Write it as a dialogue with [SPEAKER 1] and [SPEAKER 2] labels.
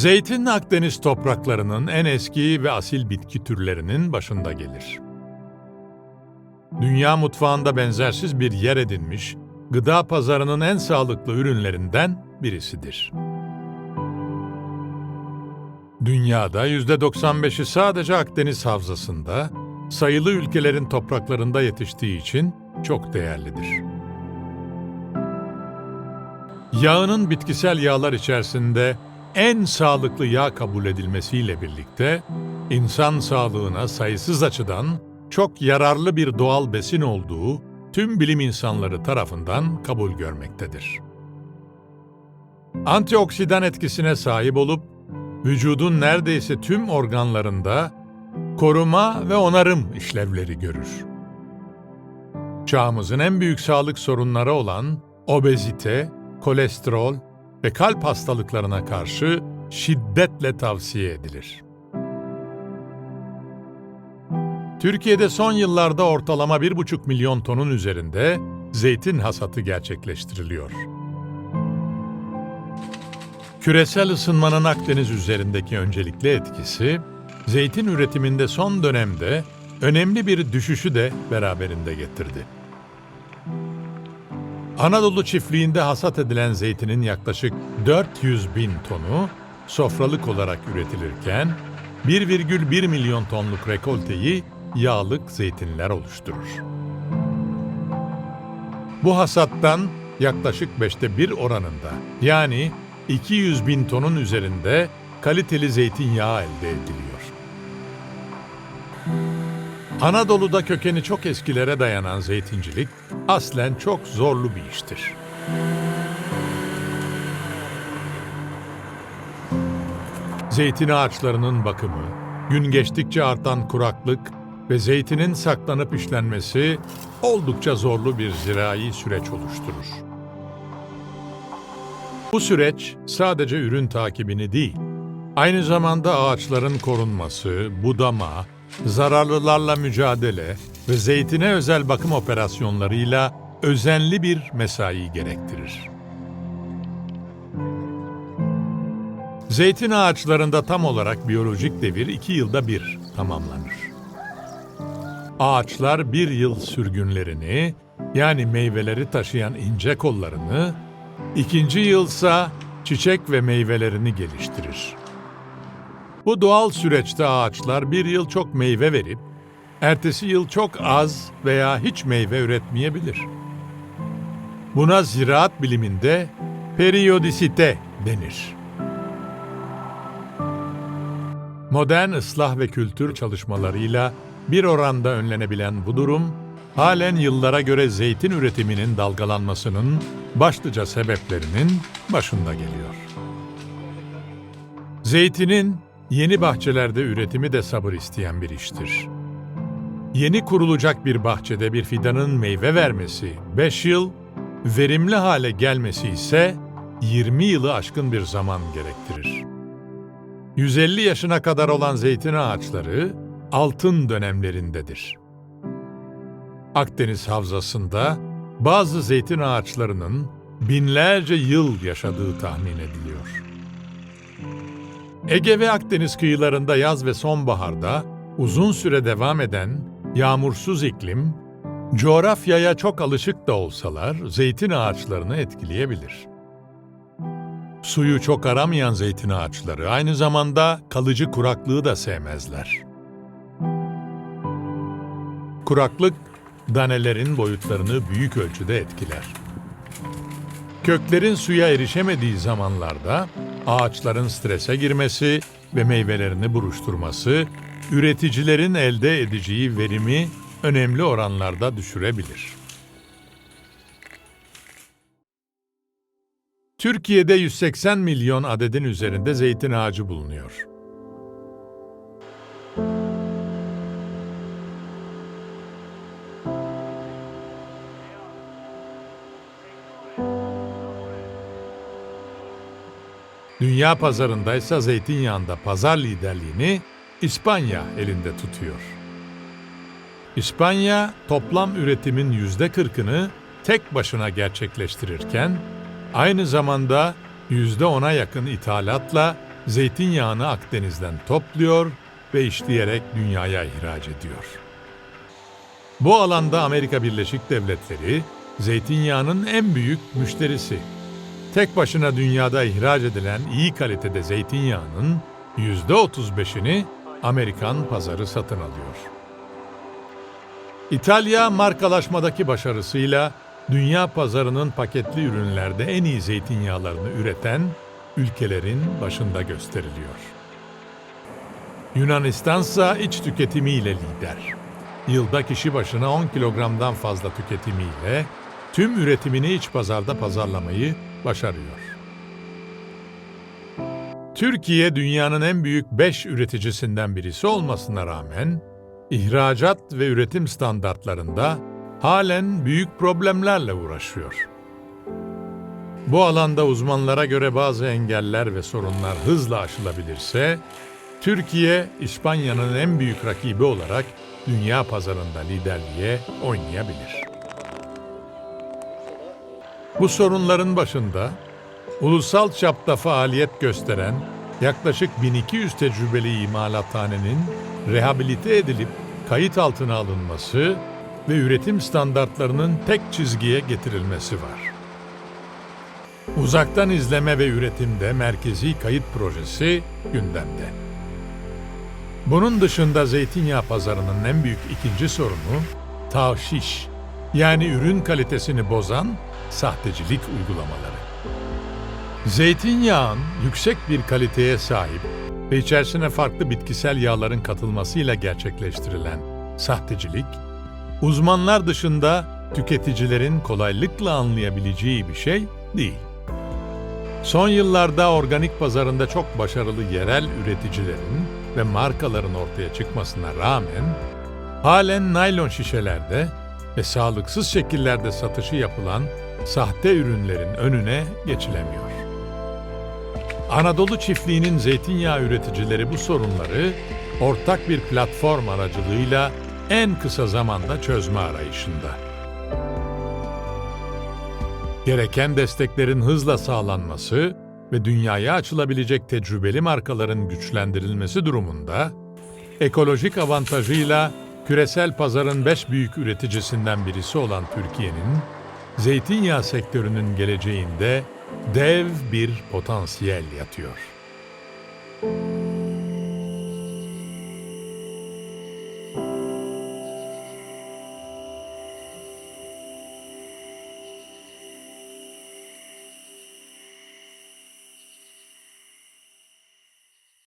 [SPEAKER 1] Zeytin Akdeniz topraklarının en eski ve asil bitki türlerinin başında gelir. Dünya mutfağında benzersiz bir yer edinmiş, gıda pazarının en sağlıklı ürünlerinden birisidir. Dünyada %95'i sadece Akdeniz havzasında, sayılı ülkelerin topraklarında yetiştiği için çok değerlidir. Yağının bitkisel yağlar içerisinde en sağlıklı yağ kabul edilmesiyle birlikte insan sağlığına sayısız açıdan çok yararlı bir doğal besin olduğu tüm bilim insanları tarafından kabul görmektedir. Antioksidan etkisine sahip olup vücudun neredeyse tüm organlarında koruma ve onarım işlevleri görür. Çağımızın en büyük sağlık sorunları olan obezite, kolesterol ve kalp hastalıklarına karşı şiddetle tavsiye edilir. Türkiye'de son yıllarda ortalama 1,5 milyon tonun üzerinde zeytin hasatı gerçekleştiriliyor. Küresel ısınmanın Akdeniz üzerindeki öncelikli etkisi, zeytin üretiminde son dönemde önemli bir düşüşü de beraberinde getirdi. Anadolu çiftliğinde hasat edilen zeytinin yaklaşık 400 bin tonu sofralık olarak üretilirken 1,1 milyon tonluk rekolteyi yağlık zeytinler oluşturur. Bu hasattan yaklaşık beşte bir oranında yani 200 bin tonun üzerinde kaliteli zeytinyağı elde ediliyor. Anadolu'da kökeni çok eskilere dayanan zeytincilik aslen çok zorlu bir iştir. Zeytin ağaçlarının bakımı, gün geçtikçe artan kuraklık ve zeytinin saklanıp işlenmesi oldukça zorlu bir zirai süreç oluşturur. Bu süreç sadece ürün takibini değil, aynı zamanda ağaçların korunması, budama, zararlılarla mücadele ve zeytine özel bakım operasyonlarıyla özenli bir mesai gerektirir. Zeytin ağaçlarında tam olarak biyolojik devir iki yılda bir tamamlanır. Ağaçlar bir yıl sürgünlerini, yani meyveleri taşıyan ince kollarını, ikinci yılsa çiçek ve meyvelerini geliştirir. Bu doğal süreçte ağaçlar bir yıl çok meyve verip, ertesi yıl çok az veya hiç meyve üretmeyebilir. Buna ziraat biliminde periyodisite denir. Modern ıslah ve kültür çalışmalarıyla bir oranda önlenebilen bu durum, halen yıllara göre zeytin üretiminin dalgalanmasının başlıca sebeplerinin başında geliyor. Zeytinin yeni bahçelerde üretimi de sabır isteyen bir iştir. Yeni kurulacak bir bahçede bir fidanın meyve vermesi 5 yıl, verimli hale gelmesi ise 20 yılı aşkın bir zaman gerektirir. 150 yaşına kadar olan zeytin ağaçları altın dönemlerindedir. Akdeniz havzasında bazı zeytin ağaçlarının binlerce yıl yaşadığı tahmin ediliyor. Ege ve Akdeniz kıyılarında yaz ve sonbaharda uzun süre devam eden yağmursuz iklim, coğrafyaya çok alışık da olsalar zeytin ağaçlarını etkileyebilir. Suyu çok aramayan zeytin ağaçları aynı zamanda kalıcı kuraklığı da sevmezler. Kuraklık danelerin boyutlarını büyük ölçüde etkiler. Köklerin suya erişemediği zamanlarda ağaçların strese girmesi ve meyvelerini buruşturması üreticilerin elde edeceği verimi önemli oranlarda düşürebilir. Türkiye'de 180 milyon adedin üzerinde zeytin ağacı bulunuyor. Dünya pazarında ise zeytinyağında pazar liderliğini İspanya elinde tutuyor. İspanya toplam üretimin yüzde kırkını tek başına gerçekleştirirken, aynı zamanda yüzde ona yakın ithalatla zeytinyağını Akdeniz'den topluyor ve işleyerek dünyaya ihraç ediyor. Bu alanda Amerika Birleşik Devletleri zeytinyağının en büyük müşterisi. Tek başına dünyada ihraç edilen iyi kalitede zeytinyağının %35'ini Amerikan pazarı satın alıyor. İtalya markalaşmadaki başarısıyla dünya pazarının paketli ürünlerde en iyi zeytinyağlarını üreten ülkelerin başında gösteriliyor. Yunanistansa iç tüketimiyle lider. Yılda kişi başına 10 kilogramdan fazla tüketimiyle tüm üretimini iç pazarda pazarlamayı başarıyor. Türkiye dünyanın en büyük 5 üreticisinden birisi olmasına rağmen ihracat ve üretim standartlarında halen büyük problemlerle uğraşıyor. Bu alanda uzmanlara göre bazı engeller ve sorunlar hızla aşılabilirse, Türkiye, İspanya'nın en büyük rakibi olarak dünya pazarında liderliğe oynayabilir. Bu sorunların başında ulusal çapta faaliyet gösteren yaklaşık 1200 tecrübeli imalathanenin rehabilite edilip kayıt altına alınması ve üretim standartlarının tek çizgiye getirilmesi var. Uzaktan izleme ve üretimde merkezi kayıt projesi gündemde. Bunun dışında zeytinyağı pazarının en büyük ikinci sorunu taşiş yani ürün kalitesini bozan sahtecilik uygulamaları. Zeytinyağın yüksek bir kaliteye sahip ve içerisine farklı bitkisel yağların katılmasıyla gerçekleştirilen sahtecilik, uzmanlar dışında tüketicilerin kolaylıkla anlayabileceği bir şey değil. Son yıllarda organik pazarında çok başarılı yerel üreticilerin ve markaların ortaya çıkmasına rağmen halen naylon şişelerde ve sağlıksız şekillerde satışı yapılan sahte ürünlerin önüne geçilemiyor. Anadolu çiftliğinin zeytinyağı üreticileri bu sorunları ortak bir platform aracılığıyla en kısa zamanda çözme arayışında. Gereken desteklerin hızla sağlanması ve dünyaya açılabilecek tecrübeli markaların güçlendirilmesi durumunda, ekolojik avantajıyla küresel pazarın beş büyük üreticisinden birisi olan Türkiye'nin, zeytinyağı sektörünün geleceğinde dev bir potansiyel yatıyor.